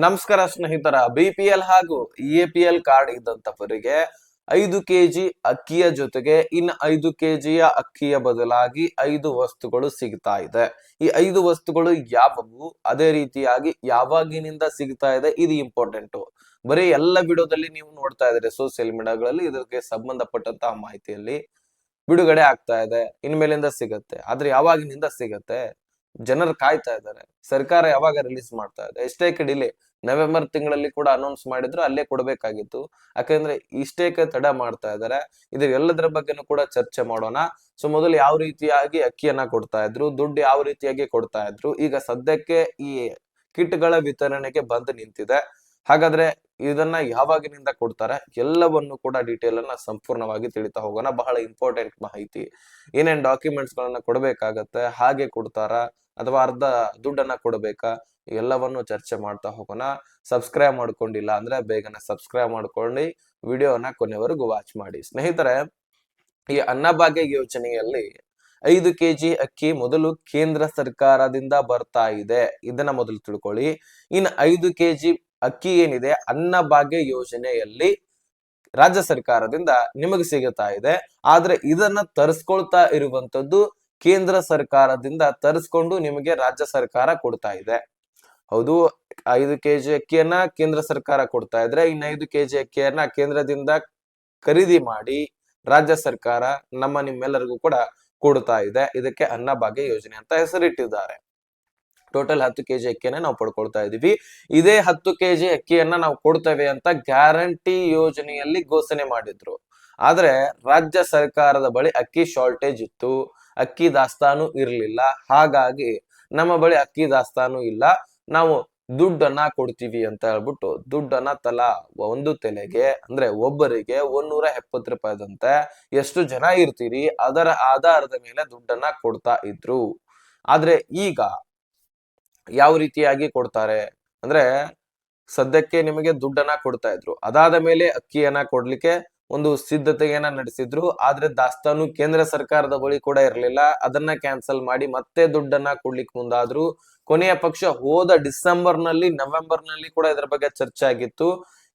ನಮಸ್ಕಾರ ಸ್ನೇಹಿತರ B P L ಹಾಗೂ ಎ ಪಿ ಎಲ್ ಕಾರ್ಡ್ ಇದ್ದಂತವರಿಗೆ ಐದು ಕೆಜಿ ಅಕ್ಕಿಯ ಜೊತೆಗೆ ಇನ್ ಐದು ಕೆಜಿಯ ಅಕ್ಕಿಯ ಬದಲಾಗಿ ಐದು ವಸ್ತುಗಳು ಸಿಗ್ತಾ ಇದೆ. ಈ ಐದು ವಸ್ತುಗಳು ಯಾವವು? ಅದೇ ರೀತಿಯಾಗಿ ಯಾವಾಗಿನಿಂದ ಸಿಗ್ತಾ ಇದೆ? ಇದು ಇಂಪಾರ್ಟೆಂಟ್ ಬರೀ ಎಲ್ಲ ವಿಡಿಯೋದಲ್ಲಿ ನೀವು ನೋಡ್ತಾ ಇದ್ರೆ ಸೋಷಿಯಲ್ ಮೀಡಿಯಾಗಳಲ್ಲಿ ಇದಕ್ಕೆ ಸಂಬಂಧಪಟ್ಟಂತಹ ಮಾಹಿತಿಯಲ್ಲಿ ಬಿಡುಗಡೆ ಆಗ್ತಾ ಇದೆ. ಇನ್ಮೇಲಿಂದ ಸಿಗತ್ತೆ. ಆದ್ರೆ ಯಾವಾಗಿನಿಂದ ಸಿಗತ್ತೆ? ಜನರು ಕಾಯ್ತಾ ಇದ್ದಾರೆ. ಸರ್ಕಾರ ಯಾವಾಗ ರಿಲೀಸ್ ಮಾಡ್ತಾ ಇದೆ? ಎಷ್ಟೇ ಡಿಲೇ ನವೆಂಬರ್ ತಿಂಗಳಲ್ಲಿ ಕೂಡ ಅನೌನ್ಸ್ ಮಾಡಿದ್ರು ಅಲ್ಲೇ ಕೊಡಬೇಕಾಗಿತ್ತು. ಯಾಕಂದ್ರೆ ಇಷ್ಟೇಕ ತಡ ಮಾಡ್ತಾ ಇದ್ದಾರೆ. ಇದು ಎಲ್ಲದರ ಬಗ್ಗೆನೂ ಕೂಡ ಚರ್ಚೆ ಮಾಡೋಣ. ಸೊ, ಮೊದಲು ಯಾವ ರೀತಿಯಾಗಿ ಅಕ್ಕಿಯನ್ನ ಕೊಡ್ತಾ ಇದ್ರು? ದುಡ್ಡು ಯಾವ ರೀತಿಯಾಗಿ ಕೊಡ್ತಾ ಇದ್ರು? ಈಗ ಸದ್ಯಕ್ಕೆ ಈ ಕಿಟ್ಗಳ ವಿತರಣೆಗೆ ಬಂದು ನಿಂತಿದೆ. ಹಾಗಾದ್ರೆ ಇದನ್ನ ಯಾವಾಗಿನಿಂದ ಕೊಡ್ತಾರೆ ಎಲ್ಲವನ್ನು ಕೂಡ ಡೀಟೇಲ್ ಅನ್ನ ಸಂಪೂರ್ಣವಾಗಿ ತಿಳಿತಾ ಹೋಗೋಣ. ಬಹಳ ಇಂಪಾರ್ಟೆಂಟ್ ಮಾಹಿತಿ. ಏನೇನ್ ಡಾಕ್ಯುಮೆಂಟ್ಸ್ ಗಳನ್ನ ಕೊಡ್ಬೇಕಾಗತ್ತೆ, ಹಾಗೆ ಕೊಡ್ತಾರ, ಅಥವಾ ಅರ್ಧ ದುಡ್ಡನ್ನ ಕೊಡ್ಬೇಕಾ, ಎಲ್ಲವನ್ನು ಚರ್ಚೆ ಮಾಡ್ತಾ ಹೋಗೋಣ. ಸಬ್ಸ್ಕ್ರೈಬ್ ಮಾಡ್ಕೊಂಡಿಲ್ಲ ಅಂದ್ರೆ ಬೇಗನೆ ಸಬ್ಸ್ಕ್ರೈಬ್ ಮಾಡ್ಕೊಂಡು ವಿಡಿಯೋನ ಕೊನೆವರೆಗೂ ವಾಚ್ ಮಾಡಿ. ಸ್ನೇಹಿತರೆ, ಈ ಅನ್ನಭಾಗ್ಯ ಯೋಜನೆಯಲ್ಲಿ ಐದು ಕೆಜಿ ಅಕ್ಕಿ ಮೊದಲು ಕೇಂದ್ರ ಸರ್ಕಾರದಿಂದ ಬರ್ತಾ ಇದೆ. ಇದನ್ನ ಮೊದಲು ತಿಳ್ಕೊಳ್ಳಿ. ಇನ್ನು ಐದು ಕೆಜಿ ಅಕ್ಕಿ ಏನಿದೆ? ಅನ್ನಭಾಗ್ಯ ಯೋಜನೆಯಲ್ಲಿ ರಾಜ್ಯ ಸರ್ಕಾರದಿಂದ ನಿಮಗೆ ಸಿಗುತ್ತಾ ಇದೆ. ಆದ್ರೆ ಇದನ್ನ ತರಿಸ್ಕೊಳ್ತಾ ಇರುವಂತದ್ದು ಕೇಂದ್ರ ಸರ್ಕಾರದಿಂದ ತರಿಸ್ಕೊಂಡು ನಿಮಗೆ ರಾಜ್ಯ ಸರ್ಕಾರ ಕೊಡ್ತಾ ಇದೆ. ಹೌದು, ಐದು ಕೆಜಿ ಅಕ್ಕಿಯನ್ನ ಕೇಂದ್ರ ಸರ್ಕಾರ ಕೊಡ್ತಾ ಇದ್ರೆ ಇನ್ನು ಐದು ಕೆಜಿ ಅಕ್ಕಿಯನ್ನ ಕೇಂದ್ರದಿಂದ ಖರೀದಿ ಮಾಡಿ ರಾಜ್ಯ ಸರ್ಕಾರ ನಮ್ಮ ನಿಮ್ಮೆಲ್ಲರಿಗೂ ಕೂಡ ಕೊಡ್ತಾ ಇದೆ. ಇದಕ್ಕೆ ಅನ್ನಭಾಗ್ಯ ಯೋಜನೆ ಅಂತ ಹೆಸರಿಟ್ಟಿದ್ದಾರೆ. ಟೋಟಲ್ ಹತ್ತು ಕೆಜಿ ಅಕ್ಕಿಯನ್ನ ನಾವು ಪಡ್ಕೊಳ್ತಾ ಇದೀವಿ. ಇದೇ ಹತ್ತು ಕೆಜಿ ಅಕ್ಕಿಯನ್ನ ನಾವು ಕೊಡ್ತೇವೆ ಅಂತ ಗ್ಯಾರಂಟಿ ಯೋಜನೆಯಲ್ಲಿ ಘೋಷಣೆ ಮಾಡಿದ್ರು. ಆದ್ರೆ ರಾಜ್ಯ ಸರ್ಕಾರದ ಬಳಿ ಅಕ್ಕಿ ಶಾರ್ಟೇಜ್ ಇತ್ತು. ಅಕ್ಕಿ ದಾಸ್ತಾನು ಇರಲಿಲ್ಲ. ಹಾಗಾಗಿ ನಮ್ಮ ಬಳಿ ಅಕ್ಕಿ ದಾಸ್ತಾನು ಇಲ್ಲ. ನಾವು ದುಡ್ಡನ್ನ ಕೊಡ್ತೀವಿ ಅಂತ ಹೇಳ್ಬಿಟ್ಟು ದುಡ್ಡನ್ನ ತಲಾ ಒಂದು ತೆಲೆಗೆ, ಅಂದ್ರೆ ಒಬ್ಬರಿಗೆ ಒಂದೂರ ಎಪ್ಪತ್ತು ರೂಪಾಯಿದಂತೆ ಎಷ್ಟು ಜನ ಇರ್ತೀರಿ ಅದರ ಆಧಾರದ ಮೇಲೆ ದುಡ್ಡನ್ನ ಕೊಡ್ತಾ ಇದ್ರು. ಆದ್ರೆ ಈಗ ಯಾವ ರೀತಿಯಾಗಿ ಕೊಡ್ತಾರೆ? ಅಂದ್ರೆ ಸದ್ಯಕ್ಕೆ ನಿಮಗೆ ದುಡ್ಡನ್ನ ಕೊಡ್ತಾ ಇದ್ರು. ಅದಾದ ಮೇಲೆ ಅಕ್ಕಿಯನ್ನ ಕೊಡ್ಲಿಕ್ಕೆ ಒಂದು ಸಿದ್ಧತೆಯನ್ನ ನಡೆಸಿದ್ರು. ಆದ್ರೆ ದಾಸ್ತಾನು ಕೇಂದ್ರ ಸರ್ಕಾರದ ಬಳಿ ಕೂಡ ಇರಲಿಲ್ಲ. ಅದನ್ನ ಕ್ಯಾನ್ಸಲ್ ಮಾಡಿ ಮತ್ತೆ ದುಡ್ಡನ್ನ ಕೊಡ್ಲಿಕ್ಕೆ ಮುಂದಾದ್ರು. ಕೊನೆಯ ಪಕ್ಷ ಹೋದ ಡಿಸೆಂಬರ್ನಲ್ಲಿ ನವೆಂಬರ್ನಲ್ಲಿ ಕೂಡ ಇದರ ಬಗ್ಗೆ ಚರ್ಚೆ ಆಗಿತ್ತು.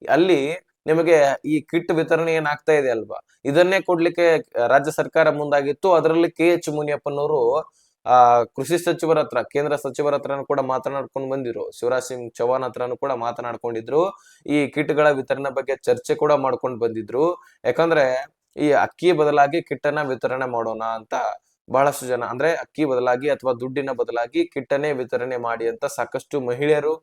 ಅಲ್ಲಿ ನಿಮಗೆ ಈ ಕಿಟ್ ವಿತರಣೆ ಏನಾಗ್ತಾ ಇದೆ ಅಲ್ವಾ? ಇದನ್ನೇ ಕೊಡ್ಲಿಕ್ಕೆ ರಾಜ್ಯ ಸರ್ಕಾರ ಮುಂದಾಗಿತ್ತು. ಅದರಲ್ಲಿ ಕೆ ಎಚ್ ಮುನಿಯಪ್ಪನವರು ಆ, ಕೃಷಿ ಸಚಿವರ ಹತ್ರ, ಕೇಂದ್ರ ಸಚಿವರ ಹತ್ರನೂ ಕೂಡ ಮಾತನಾಡ್ಕೊಂಡು ಬಂದಿದ್ರು. ಶಿವರಾಜ್ ಸಿಂಗ್ ಚೌಹಾಣ್ ಹತ್ರನೂ ಕೂಡ ಮಾತನಾಡ್ಕೊಂಡಿದ್ರು. ಈ ಕಿಟ್ಗಳ ವಿತರಣೆ ಬಗ್ಗೆ ಚರ್ಚೆ ಕೂಡ ಮಾಡ್ಕೊಂಡು ಬಂದಿದ್ರು. ಯಾಕಂದ್ರೆ ಈ ಅಕ್ಕಿ ಬದಲಾಗಿ ಕಿಟ್ಟನ್ನ ವಿತರಣೆ ಮಾಡೋಣ ಅಂತ ಬಹಳಷ್ಟು ಜನ, ಅಂದ್ರೆ ಅಕ್ಕಿ ಬದಲಾಗಿ ಅಥವಾ ದುಡ್ಡಿನ ಬದಲಾಗಿ ಕಿಟ್ಟನ್ನೇ ವಿತರಣೆ ಮಾಡಿ ಅಂತ ಸಾಕಷ್ಟು ಮಹಿಳೆಯರು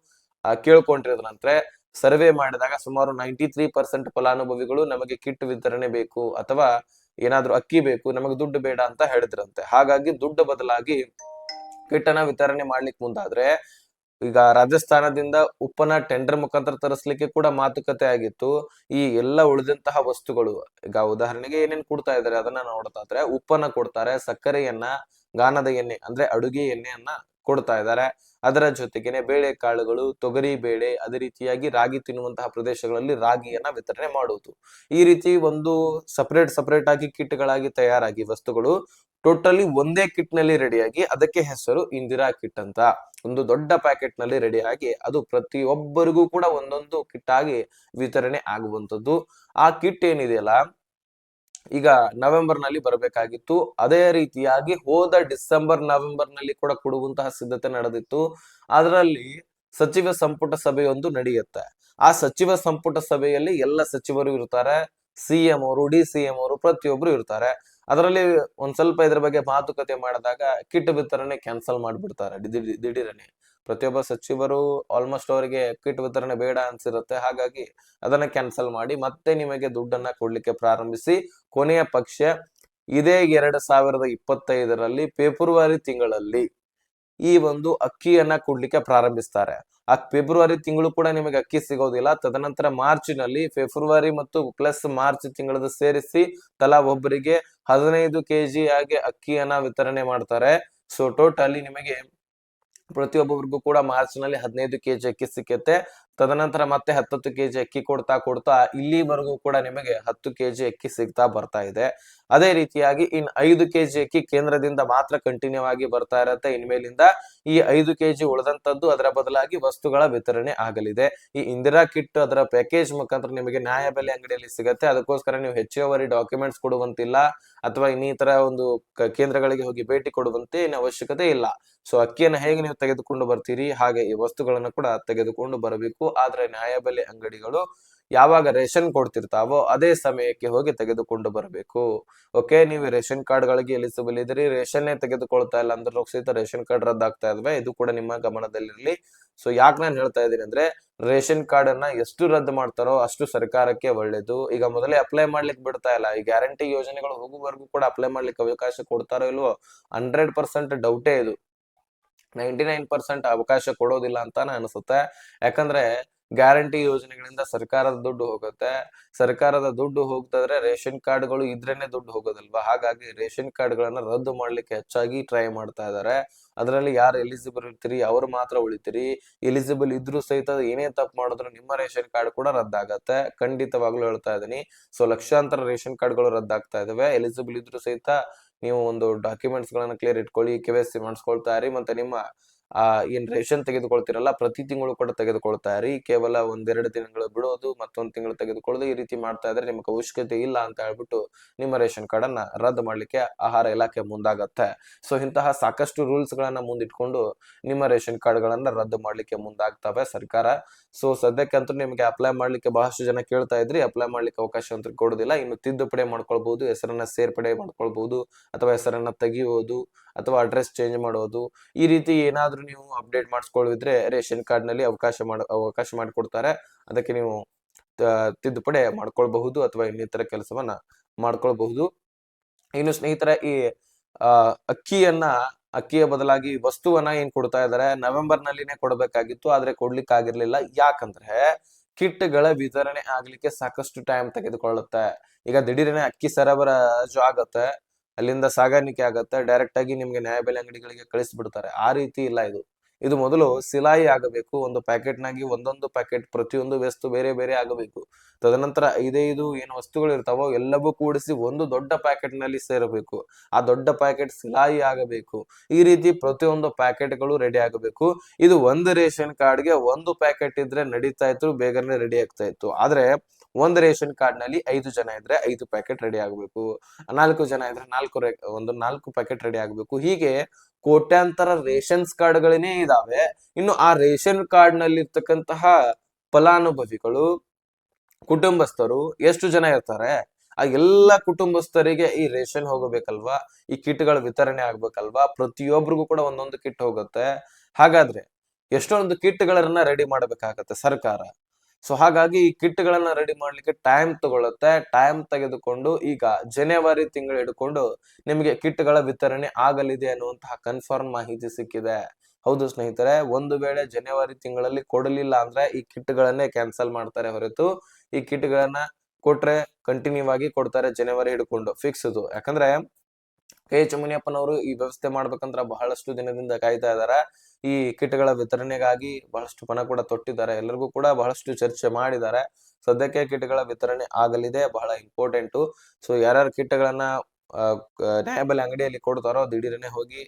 ಕೇಳ್ಕೊಂಡಿರೋದ್ರಂತೆ ಸರ್ವೆ ಮಾಡಿದಾಗ ಸುಮಾರು ನೈಂಟಿ ತ್ರೀ ಪರ್ಸೆಂಟ್ ಫಲಾನುಭವಿಗಳು ನಮಗೆ ಕಿಟ್ ವಿತರಣೆ ಬೇಕು ಅಥವಾ ಏನಾದ್ರೂ ಅಕ್ಕಿ ಬೇಕು, ನಮಗೆ ದುಡ್ಡು ಬೇಡ ಅಂತ ಹೇಳಿದ್ರಂತೆ. ಹಾಗಾಗಿ ದುಡ್ಡು ಬದಲಾಗಿ ಕಿಟ್ಟನ ವಿತರಣೆ ಮಾಡ್ಲಿಕ್ಕೆ ಮುಂದಾದ್ರೆ ಈಗ ರಾಜಸ್ಥಾನದಿಂದ ಉಪ್ಪನ ಟೆಂಡರ್ ಮುಖಾಂತರ ತರಿಸ್ಲಿಕ್ಕೆ ಕೂಡ ಮಾತುಕತೆ ಆಗಿತ್ತು. ಈ ಎಲ್ಲ ಉಳಿದಂತಹ ವಸ್ತುಗಳು, ಈಗ ಉದಾಹರಣೆಗೆ ಏನೇನ್ ಕೊಡ್ತಾ ಇದಾರೆ ಅದನ್ನ ನೋಡ್ತಾದ್ರೆ ಉಪ್ಪನ್ನ ಕೊಡ್ತಾರೆ, ಸಕ್ಕರೆಯನ್ನ, ಗಾನದ ಎಣ್ಣೆ, ಅಂದ್ರೆ ಅಡುಗೆ ಎಣ್ಣೆಯನ್ನ ಕೊಡ್ತಾ ಇದ್ದಾರೆ. ಅದರ ಜೊತೆಗೆನೆ ಬೇಳೆ ಕಾಳುಗಳು ತೊಗರಿ ಬೇಳೆ, ಅದೇ ರೀತಿಯಾಗಿ ರಾಗಿ ತಿನ್ನುವಂತಹ ಪ್ರದೇಶಗಳಲ್ಲಿ ರಾಗಿಯನ್ನ ವಿತರಣೆ ಮಾಡುವುದು. ಈ ರೀತಿ ಒಂದು ಸಪರೇಟ್ ಸಪರೇಟ್ ಆಗಿ ಕಿಟ್ಗಳಾಗಿ ತಯಾರಾಗಿ ವಸ್ತುಗಳು ಟೋಟಲಿ ಒಂದೇ ಕಿಟ್ನಲ್ಲಿ ರೆಡಿಯಾಗಿ ಅದಕ್ಕೆ ಹೆಸರು ಇಂದಿರಾ ಕಿಟ್ ಅಂತ. ಒಂದು ದೊಡ್ಡ ಪ್ಯಾಕೆಟ್ನಲ್ಲಿ ರೆಡಿಯಾಗಿ ಅದು ಪ್ರತಿಯೊಬ್ಬರಿಗೂ ಕೂಡ ಒಂದೊಂದು ಕಿಟ್ ಆಗಿ ವಿತರಣೆ ಆಗುವಂಥದ್ದು. ಆ ಕಿಟ್ ಏನಿದೆಯಲ್ಲ ಈಗ ನವೆಂಬರ್ನಲ್ಲಿ ಬರಬೇಕಾಗಿತ್ತು. ಅದೇ ರೀತಿಯಾಗಿ ಹೋದ ಡಿಸೆಂಬರ್ ನವೆಂಬರ್ನಲ್ಲಿ ಕೂಡ ಕೊಡುವಂತಹ ಸಿದ್ಧತೆ ನಡೆದಿತ್ತು. ಅದರಲ್ಲಿ ಸಚಿವ ಸಂಪುಟ ಸಭೆಯೊಂದು ನಡೆಯುತ್ತೆ. ಆ ಸಚಿವ ಸಂಪುಟ ಸಭೆಯಲ್ಲಿ ಎಲ್ಲ ಸಚಿವರು ಇರ್ತಾರೆ. ಸಿಎಂ ಅವರು, ಡಿ ಸಿ ಎಂ ಅವರು ಪ್ರತಿಯೊಬ್ರು ಇರ್ತಾರೆ. ಅದರಲ್ಲಿ ಒಂದ್ ಸ್ವಲ್ಪ ಇದ್ರ ಬಗ್ಗೆ ಮಾತುಕತೆ ಮಾಡಿದಾಗ ಕಿಟ್ ವಿತರಣೆ ಕ್ಯಾನ್ಸಲ್ ಮಾಡ್ಬಿಡ್ತಾರೆ. ದಿಢೀರ್- ದಿಢೀರನೆ. ಪ್ರತಿಯೊಬ್ಬ ಸಚಿವರು ಆಲ್ಮೋಸ್ಟ್ ಅವರಿಗೆ ಕಿಟ್ ವಿತರಣೆ ಬೇಡ ಅನ್ಸಿರುತ್ತೆ. ಹಾಗಾಗಿ ಅದನ್ನ ಕ್ಯಾನ್ಸಲ್ ಮಾಡಿ ಮತ್ತೆ ನಿಮಗೆ ದುಡ್ಡನ್ನ ಕೊಡ್ಲಿಕ್ಕೆ ಪ್ರಾರಂಭಿಸಿ. ಕೊನೆಯ ಪಕ್ಷ ಇದೇ ಎರಡ್ ಸಾವಿರದ ಇಪ್ಪತ್ತೈದರಲ್ಲಿ ಫೆಬ್ರವರಿ ತಿಂಗಳಲ್ಲಿ ಈ ಒಂದು ಅಕ್ಕಿಯನ್ನ ಕೊಡ್ಲಿಕ್ಕೆ ಪ್ರಾರಂಭಿಸ್ತಾರೆ. ಆ ಫೆಬ್ರವರಿ ತಿಂಗಳು ಕೂಡ ನಿಮಗೆ ಅಕ್ಕಿ ಸಿಗೋದಿಲ್ಲ. ತದನಂತರ ಮಾರ್ಚಿನಲ್ಲಿ ಫೆಬ್ರವರಿ ಮತ್ತು ಪ್ಲಸ್ ಮಾರ್ಚ್ ತಿಂಗಳದ ಸೇರಿಸಿ ತಲಾ ಒಬ್ಬರಿಗೆ ಹದಿನೈದು ಕೆಜಿ ಆಗಿ ಅಕ್ಕಿಯನ್ನ ವಿತರಣೆ ಮಾಡ್ತಾರೆ. ಸೊ ಟೋಟಲಿ ನಿಮಗೆ ಪ್ರತಿಯೊಬ್ಬರಿಗೂ ಕೂಡ ಮಾರ್ಚ್ನಲ್ಲಿ ಹದಿನೈದು ಕೆಜಿ ಅಕ್ಕಿ ಸಿಕ್ಕತ್ತೆ. ತದನಂತರ ಮತ್ತೆ ಹತ್ತತ್ತು ಕೆಜಿ ಅಕ್ಕಿ ಕೊಡ್ತಾ ಕೊಡ್ತಾ ಇಲ್ಲಿವರೆಗೂ ಕೂಡ ನಿಮಗೆ ಹತ್ತು ಕೆಜಿ ಅಕ್ಕಿ ಸಿಗ್ತಾ ಬರ್ತಾ ಇದೆ. ಅದೇ ರೀತಿಯಾಗಿ ಇನ್ ಐದು ಕೆಜಿ ಅಕ್ಕಿ ಕೇಂದ್ರದಿಂದ ಮಾತ್ರ ಕಂಟಿನ್ಯೂ ಆಗಿ ಬರ್ತಾ ಇರತ್ತೆ. ಇನ್ಮೇಲಿಂದ ಈ ಐದು ಕೆಜಿ ಉಳಿದಂತದ್ದು ಅದರ ಬದಲಾಗಿ ವಸ್ತುಗಳ ವಿತರಣೆ ಆಗಲಿದೆ. ಈ ಇಂದಿರಾ ಕಿಟ್ ಅದರ ಪ್ಯಾಕೇಜ್ ಮುಖಾಂತರ ನಿಮಗೆ ನ್ಯಾಯಬೆಲೆ ಅಂಗಡಿಯಲ್ಲಿ ಸಿಗತ್ತೆ. ಅದಕ್ಕೋಸ್ಕರ ನೀವು ಹೆಚ್ಚುವರಿ ಡಾಕ್ಯುಮೆಂಟ್ಸ್ ಕೊಡುವಂತಿಲ್ಲ ಅಥವಾ ಇನ್ನಿತರ ಒಂದು ಕೇಂದ್ರಗಳಿಗೆ ಹೋಗಿ ಭೇಟಿ ಕೊಡುವಂತೆ ಏನು ಅವಶ್ಯಕತೆ ಇಲ್ಲ. ಸೊ ಅಕ್ಕಿಯನ್ನು ಹೇಗೆ ನೀವು ತೆಗೆದುಕೊಂಡು ಬರ್ತೀರಿ? ಹಾಗೆ ಈ ವಸ್ತುಗಳನ್ನು ಕೂಡ ತೆಗೆದುಕೊಂಡು ಬರಬೇಕು. ಆದ್ರೆ ನ್ಯಾಯಬೆಲೆ ಅಂಗಡಿಗಳು ಯಾವಾಗ ರೇಷನ್ ಕೊಡ್ತಿರ್ತಾವೋ ಅದೇ ಸಮಯಕ್ಕೆ ಹೋಗಿ ತೆಗೆದುಕೊಂಡು ಬರಬೇಕು. ಓಕೆ, ನೀವು ರೇಷನ್ ಕಾರ್ಡ್ಗಳಿಗೆ ಎಲಿಜಿಬಲ್ ಇದ್ರಿ ರೇಷನ್ನೇ ತೆಗೆದುಕೊಳ್ತಾ ಇಲ್ಲ ಅಂದ್ರೆ ಸಹಿತ ರೇಷನ್ ಕಾರ್ಡ್ ರದ್ದಾಗ್ತಾ ಇದ್ವೆ, ಇದು ಕೂಡ ನಿಮ್ಮ ಗಮನದಲ್ಲಿರಲಿ. ಸೊ ಯಾಕೆ ನಾನು ಹೇಳ್ತಾ ಇದ್ದೀನಿ ಅಂದ್ರೆ, ರೇಷನ್ ಕಾರ್ಡ್ ಅನ್ನ ಎಷ್ಟು ರದ್ದು ಮಾಡ್ತಾರೋ ಅಷ್ಟು ಸರ್ಕಾರಕ್ಕೆ ಒಳ್ಳೇದು. ಈಗ ಮೊದಲೇ ಅಪ್ಲೈ ಮಾಡ್ಲಿಕ್ಕೆ ಬಿಡ್ತಾ ಇಲ್ಲ, ಈ ಗ್ಯಾರಂಟಿ ಯೋಜನೆಗಳು ಹೋಗುವವರೆಗೂ ಕೂಡ ಅಪ್ಲೈ ಮಾಡ್ಲಿಕ್ಕೆ ಅವಕಾಶ ಕೊಡ್ತಾರೋ ಇಲ್ವೋ ಹಂಡ್ರೆಡ್ ಪರ್ಸೆಂಟ್ ಡೌಟೇ ಇದು. ನೈಂಟಿ ನೈನ್ ಪರ್ಸೆಂಟ್ ಅವಕಾಶ ಕೊಡೋದಿಲ್ಲ ಅಂತಾನೆ ಅನಿಸುತ್ತೆ. ಯಾಕಂದ್ರೆ ಗ್ಯಾರಂಟಿ ಯೋಜನೆಗಳಿಂದ ಸರ್ಕಾರದ ದುಡ್ಡು ಹೋಗುತ್ತೆ. ಸರ್ಕಾರದ ದುಡ್ಡು ಹೋಗ್ತದ್ರೆ ರೇಷನ್ ಕಾರ್ಡ್ಗಳು ಇದ್ರೇನೆ ದುಡ್ಡು ಹೋಗೋದಲ್ವಾ? ಹಾಗಾಗಿ ರೇಷನ್ ಕಾರ್ಡ್ಗಳನ್ನ ರದ್ದು ಮಾಡ್ಲಿಕ್ಕೆ ಹೆಚ್ಚಾಗಿ ಟ್ರೈ ಮಾಡ್ತಾ ಇದ್ದಾರೆ ಅದರಲ್ಲಿ ಯಾರು ಎಲಿಜಿಬಲ್ ಇರ್ತೀರಿ, ಅವ್ರು ಮಾತ್ರ ಉಳಿತೀರಿ. ಎಲಿಜಿಬಲ್ ಇದ್ರೂ ಸಹಿತ ಏನೇ ತಪ್ಪು ಮಾಡಿದ್ರು ನಿಮ್ಮ ರೇಷನ್ ಕಾರ್ಡ್ ಕೂಡ ರದ್ದಾಗತ್ತೆ. ಖಂಡಿತವಾಗ್ಲೂ ಹೇಳ್ತಾ ಇದ್ದೀನಿ ಸೊ ಲಕ್ಷಾಂತರ ರೇಷನ್ ಕಾರ್ಡ್ಗಳು ರದ್ದಾಗ್ತಾ ಇದಾವೆ. ಎಲಿಜಿಬಲ್ ಇದ್ರೂ ಸಹಿತ ನೀವು ಒಂದು ಡಾಕ್ಯುಮೆಂಟ್ಸ್ ಗಳನ್ನ ಕ್ಲಿಯರ್ ಇಟ್ಕೊಳ್ಳಿ ಕೆ ವೈ ಸಿ ಮಾಡಿಸ್ಕೊಳ್ತಾ ಇರಿ ಮತ್ತೆ ನಿಮ್ಮ ಆ ಏನ್ ರೇಷನ್ ತೆಗೆದುಕೊಳ್ತಿರಲ್ಲ, ಪ್ರತಿ ತಿಂಗಳು ಕೂಡ ತೆಗೆದುಕೊಳ್ತಾ ಇರಿ. ಕೇವಲ ಒಂದೆರಡು ದಿನಗಳು ಬಿಡೋದು, ಮತ್ತೊಂದು ತಿಂಗಳು ತೆಗೆದುಕೊಳ್ಳೋದು ಈ ರೀತಿ ಮಾಡ್ತಾ ಇದ್ರೆ ನಿಮ್ಗೆ ಅವಶ್ಯಕತೆ ಇಲ್ಲ ಅಂತ ಹೇಳ್ಬಿಟ್ಟು ನಿಮ್ಮ ರೇಷನ್ ಕಾರ್ಡ್ ಅನ್ನ ರದ್ದು ಮಾಡ್ಲಿಕ್ಕೆ ಆಹಾರ ಇಲಾಖೆ ಮುಂದಾಗತ್ತೆ. ಸೊ, ಇಂತಹ ಸಾಕಷ್ಟು ರೂಲ್ಸ್ ಗಳನ್ನ ಮುಂದಿಟ್ಕೊಂಡು ನಿಮ್ಮ ರೇಷನ್ ಕಾರ್ಡ್ ಗಳನ್ನ ರದ್ದು ಮಾಡ್ಲಿಕ್ಕೆ ಮುಂದಾಗ್ತವೆ ಸರ್ಕಾರ. ಸೊ, ಸದ್ಯಕ್ಕಂತೂ ನಿಮಗೆ ಅಪ್ಲೈ ಮಾಡ್ಲಿಕ್ಕೆ ಬಹಳಷ್ಟು ಜನ ಕೇಳ್ತಾ ಇದ್ರಿ. ಅಪ್ಲೈ ಮಾಡ್ಲಿಕ್ಕೆ ಅವಕಾಶ ಅಂತ ಕೊಡೋದಿಲ್ಲ. ಇನ್ನು ತಿದ್ದುಪಡಿ ಮಾಡ್ಕೊಳ್ಬಹುದು ಹೆಸರನ್ನ ಸೇರ್ಪಡೆ ಮಾಡ್ಕೊಳ್ಬಹುದು ಅಥವಾ ಹೆಸರನ್ನ ತೆಗಿಯೋದು ಅಥವಾ ಅಡ್ರೆಸ್ ಚೇಂಜ್ ಮಾಡೋದು, ಈ ರೀತಿ ಏನಾದರೂ ನೀವು ಅಪ್ಡೇಟ್ ಮಾಡಿಸ್ಕೊಳ್ಳಿದ್ರೆ ರೇಷನ್ ಕಾರ್ಡ್ನಲ್ಲಿ ಅವಕಾಶ ಮಾಡ, ಅವಕಾಶ ಮಾಡಿಕೊಡ್ತಾರೆ. ಅದಕ್ಕೆ ನೀವು ತಿದ್ದುಪಡಿ ಮಾಡ್ಕೊಳ್ಬಹುದು ಅಥವಾ ಇನ್ನಿತರ ಕೆಲಸವನ್ನ ಮಾಡ್ಕೊಳ್ಬಹುದು. ಇನ್ನು ಸ್ನೇಹಿತರ, ಈ ಅಕ್ಕಿಯನ್ನ, ಅಕ್ಕಿಯ ಬದಲಾಗಿ ವಸ್ತುವನ್ನ ಏನ್ ಕೊಡ್ತಾ ಇದಾರೆ ನವೆಂಬರ್ ನಲ್ಲಿನೇ ಕೊಡ್ಬೇಕಾಗಿತ್ತು, ಆದ್ರೆ ಕೊಡ್ಲಿಕ್ಕೆ ಆಗಿರ್ಲಿಲ್ಲ ಯಾಕಂದ್ರೆ ಕಿಟ್ಗಳ ವಿತರಣೆ ಆಗ್ಲಿಕ್ಕೆ ಸಾಕಷ್ಟು ಟೈಮ್ ತೆಗೆದುಕೊಳ್ಳುತ್ತೆ. ಈಗ ದಿಢೀರನೆ ಅಕ್ಕಿ ಸರಬರಾಜು ಆಗತ್ತೆ. ಅಲ್ಲಿಂದ ಸಾಗಾಣಿಕೆ ಆಗತ್ತೆ ಡೈರೆಕ್ಟ್ ಆಗಿ ನಿಮ್ಗೆ ನ್ಯಾಯಬೆಲೆ ಅಂಗಡಿಗಳಿಗೆ ಕಳಿಸ್ಬಿಡ್ತಾರೆ. ಆ ರೀತಿ ಇಲ್ಲ ಇದು. ಇದು ಮೊದಲು ಸಿಲಾಯಿ ಆಗಬೇಕು, ಒಂದು ಪ್ಯಾಕೆಟ್ ನಾಗಿ ಒಂದೊಂದು ಪ್ಯಾಕೆಟ್, ಪ್ರತಿಯೊಂದು ವಸ್ತು ಬೇರೆ ಬೇರೆ ಆಗಬೇಕು. ತದನಂತರ ಐದೈದು ಏನು ವಸ್ತುಗಳು ಇರ್ತಾವೋ ಎಲ್ಲವೂ ಕೂಡಿಸಿ ಒಂದು ದೊಡ್ಡ ಪ್ಯಾಕೆಟ್ನಲ್ಲಿ ಸೇರಬೇಕು. ಆ ದೊಡ್ಡ ಪ್ಯಾಕೆಟ್ ಸಿಲಾಯಿ ಆಗಬೇಕು. ಈ ರೀತಿ ಪ್ರತಿಯೊಂದು ಪ್ಯಾಕೆಟ್ಗಳು ರೆಡಿ ಆಗಬೇಕು. ಇದು ಒಂದು ರೇಷನ್ ಕಾರ್ಡ್ಗೆ ಒಂದು ಪ್ಯಾಕೆಟ್ ಇದ್ರೆ ನಡೀತಾ ಇತ್ತು, ಬೇಗನೆ ರೆಡಿ ಆಗ್ತಾ ಇತ್ತು. ಆದ್ರೆ ಒಂದು ರೇಷನ್ ಕಾರ್ಡ್ನಲ್ಲಿ ಐದು ಜನ ಇದ್ರೆ ಐದು ಪ್ಯಾಕೆಟ್ ರೆಡಿ ಆಗಬೇಕು. ನಾಲ್ಕು ಜನ ಇದ್ರೆ ನಾಲ್ಕು ಒಂದು ನಾಲ್ಕು ಪ್ಯಾಕೆಟ್ ರೆಡಿ ಆಗಬೇಕು. ಹೀಗೆ ಕೋಟ್ಯಾಂತರ ರೇಷನ್ಸ್ ಕಾರ್ಡ್ಗಳೇನೇ ಇದಾವೆ. ಇನ್ನು ಆ ರೇಷನ್ ಕಾರ್ಡ್ನಲ್ಲಿ ಇರ್ತಕ್ಕಂತಹ ಫಲಾನುಭವಿಗಳು, ಕುಟುಂಬಸ್ಥರು ಎಷ್ಟು ಜನ ಇರ್ತಾರೆ? ಆ ಎಲ್ಲ ಕುಟುಂಬಸ್ಥರಿಗೆ ಈ ರೇಷನ್ ಹೋಗಬೇಕಲ್ವಾ? ಈ ಕಿಟ್ಗಳ ವಿತರಣೆ ಆಗ್ಬೇಕಲ್ವಾ? ಪ್ರತಿಯೊಬ್ಬರಿಗೂ ಕೂಡ ಒಂದೊಂದು ಕಿಟ್ ಹೋಗುತ್ತೆ. ಹಾಗಾದ್ರೆ ಎಷ್ಟೊಂದು ಕಿಟ್ಗಳನ್ನ ರೆಡಿ ಮಾಡಬೇಕಾಗತ್ತೆ ಸರ್ಕಾರ? ಸೊ ಹಾಗಾಗಿ ಈ ಕಿಟ್ಗಳನ್ನ ರೆಡಿ ಮಾಡ್ಲಿಕ್ಕೆ ಟೈಮ್ ತಗೊಳ್ಳುತ್ತೆ ಟೈಮ್ ತೆಗೆದುಕೊಂಡು ಈಗ ಜನವರಿ ತಿಂಗಳು ಹಿಡ್ಕೊಂಡು ನಿಮಗೆ ಕಿಟ್ಗಳ ವಿತರಣೆ ಆಗಲಿದೆ ಅನ್ನುವಂತಹ ಕನ್ಫರ್ಮ್ ಮಾಹಿತಿ ಸಿಕ್ಕಿದೆ. ಹೌದು ಸ್ನೇಹಿತರೆ, ಒಂದು ವೇಳೆ ಜನವರಿ ತಿಂಗಳಲ್ಲಿ ಕೊಡಲಿಲ್ಲ ಅಂದ್ರೆ ಈ ಕಿಟ್ಗಳನ್ನೇ ಕ್ಯಾನ್ಸಲ್ ಮಾಡ್ತಾರೆ ಹೊರತು. ಈ ಕಿಟ್ಗಳನ್ನ ಕೊಟ್ರೆ ಕಂಟಿನ್ಯೂ ಆಗಿ ಕೊಡ್ತಾರೆ ಜನವರಿ ಹಿಡ್ಕೊಂಡು ಫಿಕ್ಸ್ ಇದು ಯಾಕಂದ್ರೆ ಕೆ ಎಚ್ ಮುನಿಯಪ್ಪನವರು ಈ ವ್ಯವಸ್ಥೆ ಮಾಡ್ಬೇಕಂದ್ರೆ ಬಹಳಷ್ಟು ದಿನದಿಂದ ಕಾಯ್ತಾ ಇದಾರೆ. ಈ ಕಿಟ್ಗಳ ವಿತರಣೆಗಾಗಿ ಬಹಳಷ್ಟು ಪಣ ಕೂಡ ತೊಟ್ಟಿದ್ದಾರೆ. ಎಲ್ಲರಿಗೂ ಕೂಡ ಬಹಳಷ್ಟು ಚರ್ಚೆ ಮಾಡಿದ್ದಾರೆ. ಸದ್ಯಕ್ಕೆ ಕಿಟ್ಗಳ ವಿತರಣೆ ಆಗಲಿದೆ, ಬಹಳ ಇಂಪಾರ್ಟೆಂಟು. ಸೊ, ಯಾರ್ಯಾರು ಕಿಟ್ಗಳನ್ನ ನ್ಯಾಯಬೆಲೆ ಅಂಗಡಿಯಲ್ಲಿ ಕೊಡ್ತಾರೋ ದಿಢೀರನೆ ಹೋಗಿ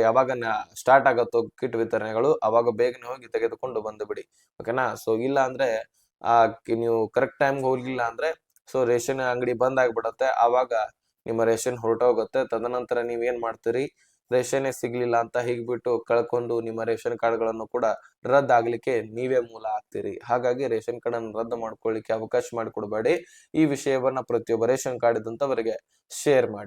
ಯಾವಾಗ ಸ್ಟಾರ್ಟ್ ಆಗತ್ತೋ ಕಿಟ್ ವಿತರಣೆಗಳು, ಅವಾಗ ಬೇಗನೆ ಹೋಗಿ ತೆಗೆದುಕೊಂಡು ಬಂದು ಬಿಡಿ. ಓಕೆನಾ? ಸೊ, ಇಲ್ಲ ಅಂದ್ರೆ, ಆ ನೀವು ಕರೆಕ್ಟ್ ಟೈಮ್ ಹೋಗ್ಲಿಲ್ಲ ಅಂದ್ರೆ, ಸೊ, ರೇಷನ್ ಅಂಗಡಿ ಬಂದ್ ಆಗ್ಬಿಡತ್ತೆ. ಆವಾಗ ನಿಮ್ಮ ರೇಷನ್ ಹೊರಟೋಗುತ್ತೆ. ತದನಂತರ ನೀವೇನ್ ಮಾಡ್ತೀರಿ? ರೇಷನ್ನೇ ಸಿಗ್ಲಿಲ್ಲ ಅಂತ ಹೀಗ್ಬಿಟ್ಟು ಕಳ್ಕೊಂಡು ನಿಮ್ಮ ರೇಷನ್ ಕಾರ್ಡ್ಗಳನ್ನು ಕೂಡ ರದ್ದಾಗ್ಲಿಕ್ಕೆ ನೀವೇ ಮೂಲ ಆಗ್ತೀರಿ. ಹಾಗಾಗಿ ರೇಷನ್ ಕಾರ್ಡ್ ಅನ್ನು ರದ್ದು ಮಾಡ್ಕೊಳ್ಳಿಕ್ಕೆ ಅವಕಾಶ ಮಾಡಿಕೊಡ್ಬೇಡಿ. ಈ ವಿಷಯವನ್ನ ಪ್ರತಿಯೊಬ್ಬ ರೇಷನ್ ಕಾರ್ಡ್ ಇದ್ದಂತವರಿಗೆ ಶೇರ್ ಮಾಡಿ.